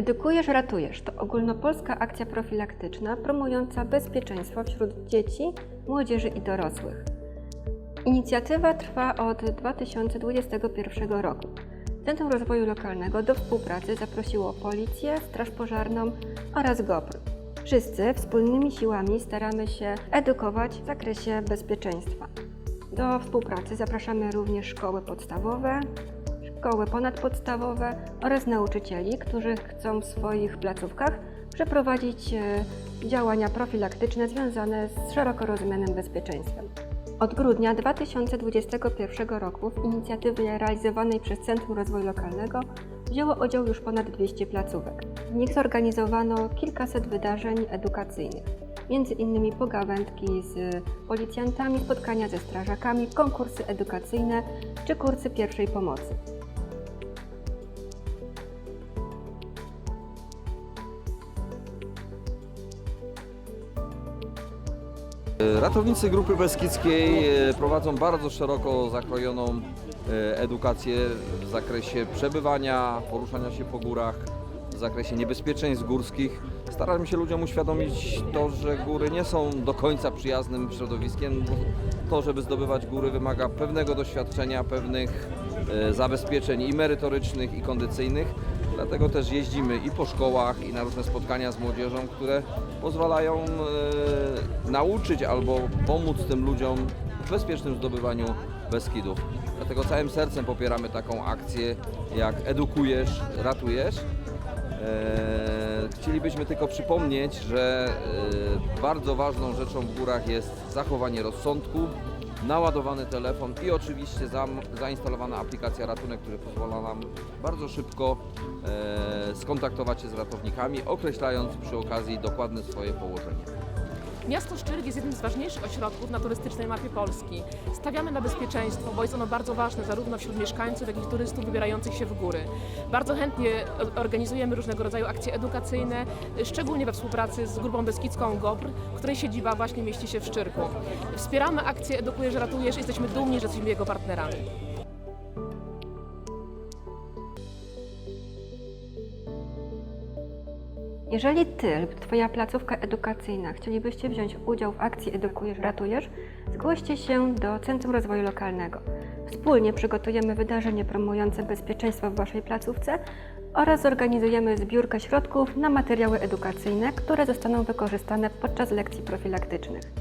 Edukujesz, ratujesz to ogólnopolska akcja profilaktyczna promująca bezpieczeństwo wśród dzieci, młodzieży i dorosłych. Inicjatywa trwa od 2021 roku. Centrum Rozwoju Lokalnego do współpracy zaprosiło Policję, Straż Pożarną oraz GOPR. Wszyscy wspólnymi siłami staramy się edukować w zakresie bezpieczeństwa. Do współpracy zapraszamy również szkoły podstawowe, szkoły ponadpodstawowe oraz nauczycieli, którzy chcą w swoich placówkach przeprowadzić e, działania profilaktyczne związane z szeroko rozumianym bezpieczeństwem. Od grudnia 2021 roku w inicjatywie realizowanej przez Centrum Rozwoju Lokalnego wzięło udział już ponad 200 placówek. W nich zorganizowano kilkaset wydarzeń edukacyjnych, innymi pogawędki z policjantami, spotkania ze strażakami, konkursy edukacyjne czy kursy pierwszej pomocy. Ratownicy Grupy Beskidzkiej e, prowadzą bardzo szeroko zakrojoną e, edukację w zakresie przebywania, poruszania się po górach, w zakresie niebezpieczeństw górskich. Staramy się ludziom uświadomić to, że góry nie są do końca przyjaznym środowiskiem. To, żeby zdobywać góry wymaga pewnego doświadczenia, pewnych e, zabezpieczeń i merytorycznych, i kondycyjnych. Dlatego też jeździmy i po szkołach, i na różne spotkania z młodzieżą, które pozwalają e, nauczyć albo pomóc tym ludziom w bezpiecznym zdobywaniu Beskidów. Dlatego całym sercem popieramy taką akcję jak Edukujesz, Ratujesz. E, Chcielibyśmy tylko przypomnieć, że e, bardzo ważną rzeczą w górach jest zachowanie rozsądku, naładowany telefon i oczywiście zainstalowana aplikacja Ratunek, która pozwala nam bardzo szybko e, skontaktować się z ratownikami, określając przy okazji dokładne swoje położenie. Miasto Szczyrk jest jednym z ważniejszych ośrodków na turystycznej mapie Polski. Stawiamy na bezpieczeństwo, bo jest ono bardzo ważne zarówno wśród mieszkańców, jak i turystów wybierających się w góry. Bardzo chętnie organizujemy różnego rodzaju akcje edukacyjne, szczególnie we współpracy z Grupą Beskidzką GOPR, której siedziba właśnie mieści się w Szczyrku. Wspieramy akcję Edukujesz, Ratujesz, jesteśmy dumni, że jesteśmy jego partnerami. Jeżeli Ty lub Twoja placówka edukacyjna chcielibyście wziąć udział w akcji Edukujesz, Ratujesz, zgłoście się do Centrum Rozwoju Lokalnego. Wspólnie przygotujemy wydarzenie promujące bezpieczeństwo w Waszej placówce oraz zorganizujemy zbiórkę środków na materiały edukacyjne, które zostaną wykorzystane podczas lekcji profilaktycznych.